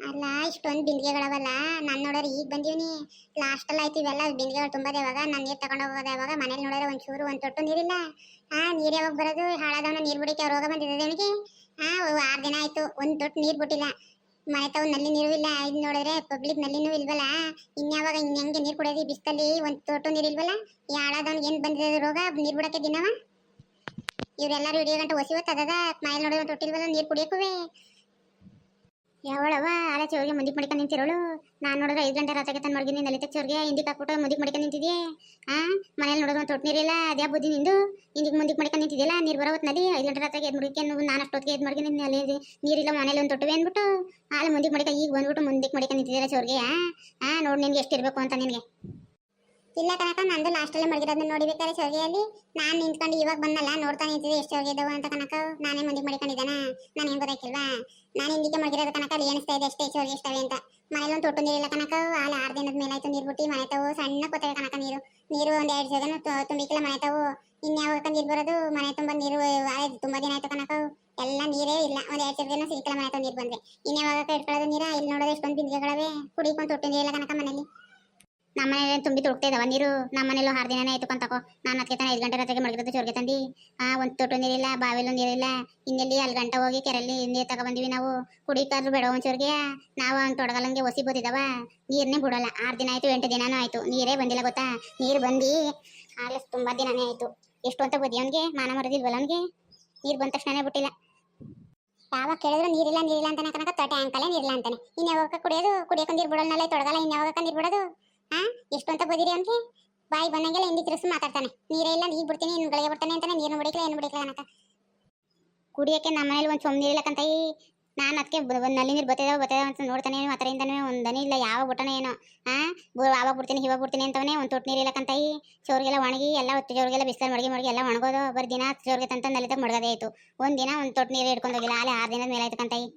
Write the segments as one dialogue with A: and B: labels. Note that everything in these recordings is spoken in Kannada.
A: ಅಲ್ಲ, ಇಷ್ಟೊಂದು ಬಿಂದಿಗೆಗಳವಲ್ಲ, ನಾನು ನೋಡೋರು ಈಗ ಬಂದೀವಿ ಲಾಸ್ಟಲ್ಲಿ ಆಯ್ತು ಇವೆಲ್ಲ ಬಿಂದಿಗೆಗಳು ತುಂಬದೆ ಯಾವಾಗ? ನಾನು ನೀರು ತಗೊಂಡು ಹೋಗೋದು ಯಾವಾಗ? ಮನೇಲಿ ನೋಡಿದ್ರೆ ಚೂರು ಒಂದು ತೊಟ್ಟು ನೀರಿಲ್ಲ. ಹಾ, ನೀರು ಯಾವಾಗ ಬರೋದು? ಹಾಳಾದವನ ನೀರು ಬಿಡಿಕೆ ರೋಗ ಬಂದಿದೆ ಅವನಿಗೆ ಹಾ ಆರು ದಿನ ಆಯ್ತು, ಒಂದು ತೊಟ್ಟು ನೀರು ಬಿಟ್ಟಿಲ್ಲ. ಮನೆ ತಾವು ನಲ್ಲಿ ನೀರು ಇಲ್ಲ. ಇದು ನೋಡಿದ್ರೆ ಪಬ್ಲಿಕ್ ನಲ್ಲಿನೂ ಇಲ್ವಲ್ಲ? ಇನ್ಯಾವಾಗ ಇನ್ ಹೆಂಗೆ ನೀರು ಕುಡಿಯೋದು ಬಿಸ್ತಲ್ಲಿ ಒಂದು ತೊಟ್ಟು ನೀರು ಇಲ್ವಲ್ಲ? ಈ ಹಾಳಾದವನಿಗೆ ಏನು ಬಂದಿದೆ ರೋಗ? ನೀರು ಬಿಡಕ್ಕೆ ದಿನವ? ಇವರೆಲ್ಲರೂ ಹಿಡಿಯೋ ಗಂಟೆ ಒಸಿವತ್ತದ ಮನೇಲಿ ನೋಡಿದ್ರೆ ತೊಟ್ಟಿಲ್ವಲ್ಲ, ನೀರು ಕುಡಿಯೋಕುವೆ ಯಾವಳವ ಆಲ ಚೌರಿಗೆ ಮುಂದಿಕ್ ಮಡಿಕ ನಿಂತಿರೋಳು. ನಾನು ನೋಡಿದ್ರೆ ಐದು ಗಂಟೆ ರಾತ್ರಿಗೆ ತನ್ನ ಮಡಗಿನಿ ನಲಿತ ಚೌರಿಗೆ. ಹಿಂದಿಕ್ ಹಾಕ್ಬಿಟ್ಟು ಮುಂದಿಕ್ ಮಡಿಕ ನಿಂತಿದ್ಯೆ. ಆ? ಮನೇಲಿ ನೋಡಿದ್ರೆ ತೊಟ್ಟು ನೀರಿಲ್ಲ ಅದ್ಯಾ ಬುದ್ಧಿ ನಿಂದು? ಹಿಂದಿಕ್ ಮುಂದಿಕ್ ಮಡಿಕ ನಿಂತಿದ್ಯಲ್ಲ, ನೀರು ಬರೋ ಹೊತ್ತಿನಲ್ಲಿ ಐದು ಗಂಟೆ ರಾತ್ರಿಗೆ ಎದ್ ಮುಡಿಕೆ ನಾನು? ಅಷ್ಟೊತ್ತಿಗೆ ಎದ್ ಮಡಗಿ ಅಲ್ಲಿ ನೀರಿಲ್ಲ ಮನೇಲಿ ಒಂದು ತೊಟ್ಟುವೆ ಅಂದ್ಬಿಟ್ಟು ಆಲ ಮುಂದಿಕ್ ಮಡಿಕ ಈಗ ಬಂದ್ಬಿಟ್ಟು ಮುಂದಿಕ್ ಮಡಿಕ ನಿಂತಿದ್ದೀರಾ ಚೌರಿಗೆ, ಆ? ನೋಡಿ ನಿನ್ಗೆ ಎಷ್ಟಿರಬೇಕು ಅಂತ ನಿನಗೆ. ಇಲ್ಲ ಕಣಕ ನಂದು ಲಾಸ್ಟಲ್ಲೇ ಮಡಗಿರೋದನ್ನ ನೋಡಿಬೇಕಾದ್ರೆ ಚೌರಿಯಲ್ಲಿ ನಾನು ನಿಂತ್ಕೊಂಡು ಇವಾಗ ಬಂದಲ್ಲ ನೋಡ್ತಾ ನಿಂತಿದ್ದೆ ಎಷ್ಟು ಇದಾವ ಅಂತ ಕನಕ ನಾನೇ ಮುಂದೆ ಮಡಿಕೊಂಡಿದ್ದಾನ? ನಾನು ಏನು ಗೊತ್ತಾಯ್ತಿಲ್ವಾ ನಾನು ಹಿಂದಿಗೆ ಮಡಗಿರೋದು ಕನಕ ಅಲ್ಲಿ ಎಣಿಸ್ತಾ ಇದೆ ಅಷ್ಟೇ ಚೌರಿ ಎಷ್ಟವೆ ಅಂತ. ಮನೇಲಿ ಒಂದು ತೊಟ್ಟು ನೀರಿಲ್ಲ ಕನಕ ಅಲ್ಲಿ ಆರು ದಿನದ ಮೇಲೆ ಆಯ್ತು ನೀರು ಬಿಟ್ಟು, ಮನೆ ತಾವು, ಸಣ್ಣ ಕೊತ್ತವೆ ಕನಕ ನೀರು. ನೀರು ಒಂದು ಎರಡು ಜಗನು ತುಂಬಿಕ್ಕಿಲ್ಲ ಮನೆ ತಾವು. ಇನ್ಯಾವಾಗ ನೀರು ಬರೋದು? ಮನೆ ತುಂಬ ನೀರು ತುಂಬಾ ದಿನ ಆಯ್ತು ಕನಕ ಎಲ್ಲ ನೀರೇ ಇಲ್ಲ, ಒಂದ್ ಎರಡು ಜಗನ ಸಿಕ್ಕಿಲ್ಲ ಮನೆ ನೀರು ಬಂದ್ರೆ. ಇನ್ಯಾವಾಗ ಇಟ್ಕೊಳ್ಳೋದು ನೀರ? ಇಲ್ಲಿ ನೋಡೋದು ಎಷ್ಟೊಂದು ಬಿಂದಿಗೆಗಳವೆ. ಕುಡಿಕೊಂಡು ತೊಟ್ಟು ನೀರಿಲ್ಲ ಕನಕ ಮನೇಲಿ. ನಮ್ಮ ಮನೇಲಿ ತುಂಬಿ ತುಳುಕ್ತಾ ಇದಾವ ನೀರು ನಮ್ಮ ಮನೇಲೂ ಆರು ದಿನನೇ ಆಯ್ತು ತಕೋ. ನಾನು ಅದಕ್ಕೆ ಐದು ಗಂಟೆ ರಾತ್ರಿಗೆ ಮಡಗಿದ್ದು ಚೋರ್ಗೆ ತಂದು. ಆ, ಒಂದು ತೊಟ್ಟು ನೀರಿಲ್ಲ, ಬಾವಿಲೂ ನೀರಿಲ್ಲ. ಇನ್ನೆಲ್ಲಿ ಅಲ್ಲಿ ಗಂಟೆ ಹೋಗಿ ಕೆರೆಯಲ್ಲಿ ನೀರು ತಗೊಬಂದಿವಿ ನಾವು. ಕುಡಿಕಾದ್ರು ಬೇಡ ಒಂಚೂರ್ಗೆ. ನಾವು ಹಂಗೆ ತೊಡಗಲಂಗೆ ಒಸಿ ಬೋದಿದಾವ ನೀರನ್ನೇ ಬಿಡೋಲ್ಲ. ಆರು ದಿನ ಆಯ್ತು, ಎಂಟು ದಿನಾನು ಆಯ್ತು. ನೀರೇ ಬಂದಿಲ್ಲ ಗೊತ್ತಾ? ನೀರು ಬಂದು ಆಲಸ್ ತುಂಬಾ ದಿನನೇ ಆಯ್ತು. ಎಷ್ಟು ಅಂತ ಬದಿ ಅವನಿಗೆ? ಮಾನ ಮರದಿಲ್ವಲ್ಲ ಅವನಿಗೆ? ನೀರು ಬಂದ ತಕ್ಷಣನೇ ಬಿಟ್ಟಿಲ್ಲ. ಯಾವಾಗ ಕೇಳಿದ್ರು ನೀರಿಲ್ಲ ನೀರಿಲ್ಲ ಅಂತಾನೆ ಕನಕ ತೊಟ್ಟೆ ಅಂಕಲೇ ನೀರಿಲ್ಲ ಅಂತಾನೆ. ಇನ್ಯಾವಾಗ ಕುಡಿಯೋದು? ಕುಡಿಯೋಕೆ ನೀರು ಬಿಡೋಲ್ಲ ತೊಡಗಲ್ಲ. ಇನ್ಯಾವಾಗ ನೀರು ಬಿಡೋದು? ಎಷ್ಟು ಅಂತ ಬದಿರಿ ಅವ್ನಿಗೆ ಬಾಯಿ ಬಂದಂಗೆಲ್ಲ ಹಿಂದಿ ತಿರ್ಸಿ ಮಾತಾಡ್ತಾನೆ. ನೀರೇ ಇಲ್ಲ, ನೀರು ಬಿಡ್ತೀನಿ, ಇನ್ನು ಗಳಿಗೆ ಬಿಡ್ತಾನೆ ಅಂತಾನೆ ನೀರು ಬಿಡಿಕ್ಲ ಏನು ಬಿಡಿಕ್ಲ ಅನ್ನಕ. ಕುಡಿಯೋಕೆ ನಮ್ಮ ಮನೇಲಿ ಒಂದು ಸೊಮ್ಮೆ ನೀರಿಲ್ಲ ಈ ನಾನು ಅದಕ್ಕೆ ನಲ್ಲಿ ನೀರು ಬತ್ತದ ಬತ್ತದ ಅಂತ ನೋಡ್ತಾನೆ ಮಾತಾಡಿಂದಾನೆ ಒಂದು ದನಿ ಇಲ್ಲ ಯಾವ ಬಿಟ್ಟನ ಏನೋ. ಹಾಂ? ಆವಾಗ ಬಿಡ್ತೀನಿ, ಇವಾಗ ಬಿಡ್ತೀನಿ ಅಂತವನೇ ಒಂದು ತೊಟ್ಟು ನೀರಿಲ್ಲ ಈ ಚೋರಿಗೆಲ್ಲ ಒಣಗಿ, ಎಲ್ಲ ಚೋರಿಗೆಲ್ಲ ಬಿಸಿಲು ಮಡಗಿ ಮಡಗಿ ಎಲ್ಲ ಒಣಗೋದು. ಬರೀ ದಿನ ಚೋರಿಗೆ ತಂತ ನಲ್ಲಿ ತಗ ಮಡಗದೇ ಆಯ್ತು. ಒಂದು ದಿನ ಒಂದು ತೊಟ್ಟು ನೀರು ಹಿಡ್ಕೊಂಡು ಹೋಗಿಲ್ಲ ಅಲ್ಲೇ ಆರು ದಿನದ ಮೇಲೆ ಆಯ್ತು ಕಂತಾಯಿ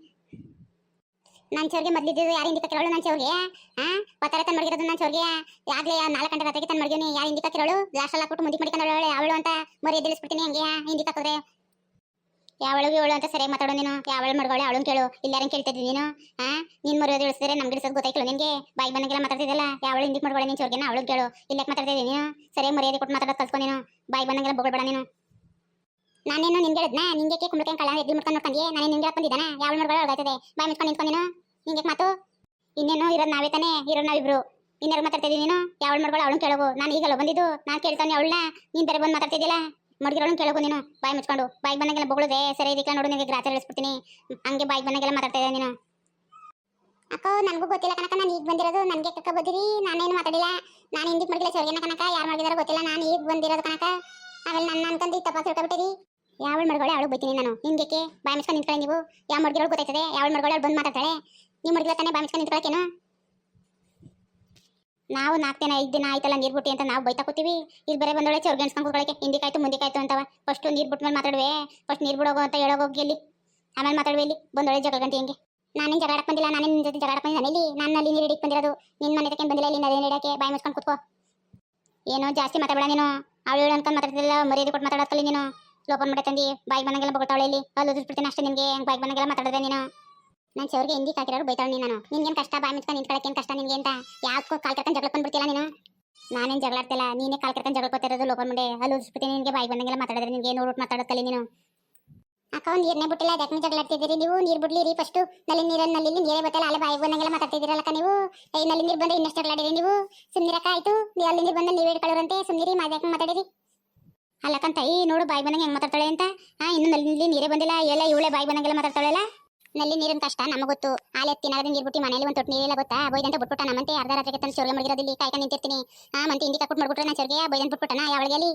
A: ನನ್ನ ಚೋರ್ಗೆ ಮೊದ್ಲಿದ್ದು ಯಾರು ಹಿಂದಿಕ ಕೇಳೋಳು ನನ್ನ ಚೋರ್ಗೆ ಹಾ ಪತ್ತರ ತನ್ನ ಮಡಗಿರೋದು ನನ್ನ ಚೋರ್ಗೆ ಯಾಗ್ಲೇ ನಾಲ್ಕು ಗಂಟೆ ರಾತ್ರಿಗೆ ತನ್ನ ಮಡಗಿವ್ನಿ ಯಾರು ಹಿಂದಿಕ ಕೇಳೋಳು? ಲಾಸ್ಟ್ ಎಲ್ಲ ಹಾಕ್ಬಿಟ್ಟು ಮುಂದೆ ಮಡಿಕೊಂಡು ಅವಳು ಅಂತ ಮರಿ ಎದ್ದಿಳಿಸ್ಬಿಡ್ತೀನಿ ಹಂಗೆ? ಹಿಂದಿಕ ಹಾಕಿದ್ರೆ ಯಾವಳಿಗೆ ಇವಳು ಅಂತ ಸರಿಯಾಗಿ ಮಾತಾಡೋ ನೀನು. ಯಾವಳು ಮಡ್ಗೋಳೆ ಅವಳನ್ನ ಕೇಳು. ಇಲ್ಲಾರ ಕೇಳ್ತಿದ್ದೀನಿ ನೀನು? ಹಾ ನೀನ್ ಮರ್ಯಾದೆ ಇಳಿಸಿದ್ರೆ ನಮ್ಗೆ ಇಳಿಸೋದು ಗೊತ್ತಾಯ್ತು ನಿನ್ಗೆ. ಬಾಯಿ ಬಂದಂಗೆಲ್ಲ ಮಾತಾಡ್ತಿದ್ದಲ್ಲ ಯಾವಳು ಹಿಂದಿಕ್ ಮಾಡ್ಕೊಳ್ಳಿ ನೀನು ಚೋರ್ಗೆ ಅವಳು ಕೇಳು. ಇಲ್ಲಕ್ಕೆ ಮಾತಾಡ್ತಿದ್ದೀನಿ ನೀನು? ಸರಿಯಾಗಿ ಮರ್ಯಾದೆ ಕೊಟ್ಟು ಮಾತಾಡೋದು ಕಲ್ತ್ಕೊ ನೀನು. ಬಾಯಿ ಬಂದಂಗೆಲ್ಲ ಬೊಗಳ್ಬೇಡ ನೀನು. ನಾನೇನು ನಿನ್ಗೆ ಹೇಳಿದ್ನ? ನಿಂಗೆ ಕುಂಬಳಕಾಯಿ ಕಳ್ಳ, ಎದ್ದು ಮುಟ್ಕೊಂಡು ನೋಡ್ಕೊಂಡಿ ನಾನು ನಿನ್ಗೆ ಬಂದಿದ್ದಾನ? ಯಾವ ನೋಡ್ಗಳು ಒಳಗಾಯ್ತದೆ ಬಾಯ್ ಮುಟ್ಕೊಂಡು ನಿಂತ್ಕೊಂಡು ನೀನು. ನಿಂಗೆ ಮಾತು? ಇನ್ನೇನು ಇರೋದು ನಾವೇ ತಾನೇ? ಇರೋ ನಾವಿಬ್ರು. ಇನ್ನಾರು ಮಾತಾಡ್ತಿದ್ದೀನಿ ನೀನು? ಯಾವ ನೋಡ್ಗಳು ಅವಳು ಕೇಳೋಗು? ನಾನು ಈಗಲ್ಲ ಬಂದಿದ್ದು? ನಾನು ಕೇಳ್ತಾನೆ ಅವಳನ್ನ? ನೀನ್ ಬೇರೆ ಬಂದು ಮಾತಾಡ್ತಿದ್ದಿಲ್ಲ ಮಡ್ಗಿರೋಳು ಕೇಳೋಗು ನೀನು. ಬಾಯ್ ಮುಚ್ಕೊಂಡು. ಬಾಯ್ ಬಂದಂಗೆಲ್ಲ ಬೊಗಳದೆ? ಸರಿ ಇದಕ್ಕೆ ನೋಡು, ನಿನಗೆ ಗ್ರಾಚಾರ ಇಳಿಸ್ಬಿಡ್ತೀನಿ. ಹಂಗೆ ಬೈಕ್ ಬಂದಾಗೆಲ್ಲ ಮಾತಾಡ್ತಾ ನೀನು. ಅಕ್ಕ, ನನಗೂ ಗೊತ್ತಿಲ್ಲ ಕನಕ ನಾನು ಈಗ ಬಂದಿರೋದು. ನನಗೆ ಕಕ್ಕ ಬಂದಿರಿ ನಾನೇನು ಮಾತಾಡಿಲ್ಲ. ನಾನು ಹಿಂದಿಕ್ ಮಡಗಿಲ್ಲ ಚೌರ್ಗೆನ ಕನಕ ಯಾರು ಮಾಡಿದಾರೋ ಗೊತ್ತಿಲ್ಲ. ನಾನು ಈಗ ಬಂದಿರೋದು ಕನಕ ಆಮೇಲೆ ನನ್ನ ಅನ್ಕಂದು ತಪ್ಪ ತಿಳ್ಕೊಬಿಟ್ಟಿರಿ ಯಾವಳು ಮಡ್ಗೋಳೆ ಅವಳು ಬೈತೀನಿ ನಾನು? ನಿಮ್ಗೆ ಬಾಯ್ ಮಿಸ್ಕೊಂಡು ನಿಂತ್ಕೊಳ್ಳಿ ನೀವು. ಯಾವ ಮಡ್ಗಿರೋಳು ಗೊತ್ತಾಯ್ತದೆ? ಯಾವ ಮಡ್ಗೋಳೆ ಅವಳು ಬಂದು ಮಾತಾಡ್ತಾಳೆ? ನೀವು ಮಡ್ಗಿಲ್ಲ ತಾನೇ ಬಾಯ್ ಮಿಸ್ಕೊಂಡು ನಿಂತ್ಕೊಳಕೇನು ನಾವು ನಾಲ್ಕು ದಿನ, ಐದು ದಿನ ಆಯ್ತಲ್ಲ ನೀರು ಬಿಟ್ಟಿ ಅಂತ ನಾವು ಬೈತಾ ಕೂತೀವಿ. ಇಲ್ಲಿ ಬೇರೆ ಬಂದೊಳೆ ಚೌರ್ಗೆ ಅನ್ಸ್ಕೊಂಡು ಕೂತ್ಕೊಳ್ಳೋಕೆ. ಹಿಂದಿಕಾಯ್ತು ಮುಂದಿಕಾಯ್ತು ಅಂತವ. ಫಸ್ಟ್ ನೀರು ಬಿಟ್ಟ ಮೇಲೆ ಮಾತಾಡುವೆ. ಫಸ್ಟ್ ನೀರು ಬಿಡೋಗು ಅಂತ ಹೇಳೋಗೋಗಿ ಇಲ್ಲಿ ಆಮೇಲೆ ಮಾತಾಡುವೆ ಇಲ್ಲಿ. ಬಂದೊಳೆ ಜಗಳ ಗಂಟೆ ಹೆಂಗೆ? ನಾನೇನು ಜಗಳ ಆಡಕ್ ಬಂದಿಲ್ಲ. ನಾನು ನಿನ್ನ ಜೊತೆ ಜಗಳ ಆಡಕ್ ಬಂದಿದ್ದಾನೆ ಇಲ್ಲಿ. ನಾನು ಅಲ್ಲಿ ನೀರು ಹಿಡಿಕ್ ಬಂದಿರೋದು. ನಿನ್ನ ಮನೆ ತಕ್ಕೆ ಬಂದಿಲ್ಲ ಇಲ್ಲಿ ನದಿ ನೀಡಕ್ಕೆ ಬಾಯಿ ಮುಚ್ಕೊಂಡು ಕೂತ್ಕೋ. ಏನೋ ಜಾಸ್ತಿ ಮಾತಾಡಬೇಡ ನೀನು. ಅವಳು ಹೇಳು ಅನ್ಕೊಂಡು ಮಾತಾಡ್ತಿಲ್ಲ ಮರ್ಯಾದೆ ಕೊಟ್ಟು ಮಾತಾಡಕ್ಕಲ್ಲಿ ನೀನು. ಲೋಪನ್ ಮಾಡಿ ತಂದಿ ಬಂದಂಗೆಲ್ಲ ಬಗ್ತಾವಳೆ ಇಲ್ಲಿ. ಅಲ್ಲಿ ಬಿಡ್ತೀನಿ ಅಷ್ಟೇ ನಿನಗೆ ಹೆಂಗೆ ಬಾಯಿ ಬಂದಂಗೆಲ್ಲ ಮಾತಾಡಿದ್ರೆ ನೀನು. ನಾನು ಚೌರ್ಗೆ ಹಿಂದಿ ಕಾಕಿರೋರು ಬೈತಾಳೆ ನೀನು. ನಿನ್ಗೇನು ಕಷ್ಟ? ಬಾಯಿ ಮುಚ್ಕೊಂಡು ನಿಂತ್ಕೊಳಕ್ಕೆ ಏನು ಕಷ್ಟ ನಿನಗೆ ಅಂತ? ಯಾಕೋ ಕಾಲ್ ಕರ್ಕೊಂಡು ಜಗಳ ಬಂದ್ಬಿಡ್ತಿಲ್ಲ ನೀನು? ನಾನೇನು ಜಗಳ ಆಡ್ತಿಲ್ಲ. ನೀನೇ ಕಾಲ್ ಕರ್ಕೊಂಡು ಜಗಳ ಕೊತ್ತಿರೋದು ಲೋಪನ್ ಮುಂದೆ. ಅಲ್ಲಿ ಉಜ್ಬಿಡ್ತೀನಿ ನಿನಗೆ. ಬಾಯಿ ಬಂದಂಗೆಲ್ಲ ಮಾತಾಡಿದ್ರೆ ನಿನಗೆ ನೋಡ್ಬಿಟ್ಟು ಮಾತಾಡೋಕ್ಕಲ್ಲಿ ನೀನು? ಅಕ್ಕ, ಒಂದು ನೀರನ್ನೇ ಬಿಟ್ಟಿಲ್ಲ. ಅದಕ್ಕೆ ಜಗಳ ಆಡ್ತಿದ್ದೀರಿ? ನೀವು ನೀರು ಬಿಡ್ಲಿರಿ ಫಸ್ಟು ನಲ್ಲಿ ನೀರನ್ನು ನಲ್ಲಿ ನೀರೇ ಬತ್ತಲ್ಲ. ಅಲ್ಲ ಬಾಯಿ ಬಂದಂಗೆಲ್ಲ ಮಾತಾಡ್ತಿದ್ದೀರಲ್ಲಕ್ಕ ನೀವು? ಏ ನಲ್ಲಿ ನೀರು ಬಂದ್ರೆ ಇನ್ನಷ್ಟು ಜಗಳಾಡಿರಿ ನೀವು? ಸುಮ್ಮನಿರಕ್ಕ ಆಯಿತು. ಅಲ್ಲಿ ನೀರು ಬಂದ್ರೆ ನೀವು ಇಟ್ಕೊಳ್ಳೋರಂತೆ ಸುಮ್ಮನಿರಿ ಮಾತಾಡಿರಿ? ಅಲ್ಲಕ್ಕಂತ ಈ ನೋಡು ಬಾಯಿ ಬಂದಂಗೆ ಹೆಂಗೆ ಮಾತಾಡ್ತಾಳೆ ಅಂತ. ಹಾ ಇನ್ನು ನಲ್ಲಿ ನೀರೇ ಬಂದಿಲ್ಲ ಎಲ್ಲ ಇವಳೆ ಬಾಯಿ ಬಂದಂಗೆಲ್ಲ ಮಾತಾಡ್ತಾಳಲ್ಲ. ನಲ್ಲಿ ನೀರಿನ ಕಷ್ಟ, ನಮಗೆ ಗೊತ್ತು. ಆಲೆ ತಿನ್ನಾದ ನೀರು ಬಿಟ್ಟು ಮನೇಲಿ ಒಂದು ತೊಟ್ಟು ನೀರಿಲ್ಲ ಗೊತ್ತಾ? ಬೈದಂತ ಬಿಟ್ಬಿಟ್ಟ ನಮ್ಮಂತೆ. ಅರ್ಧ ರಾತ್ರಿಗೆ ತಂದು ಚೊರ್ಗೆ ಮಡಗಿರೋದಿಲ್ಲಿ, ಕಾಯ್ಕೊಂಡು ನಿಂತಿರ್ತೀನಿ. ಆ, ಮಂತೆ ಹಿಂದಿ ಕಾಕ್ಬಿಟ್ಟು ಮಾಡ್ಬಿಟ್ರೆ ನಾನು ಚೊರ್ಗೆ ಬೈದಂತ ಬಿಟ್ಬಿಟ್ಟಣ ಯಾವಳಿಗೆ ಅಲ್ಲಿ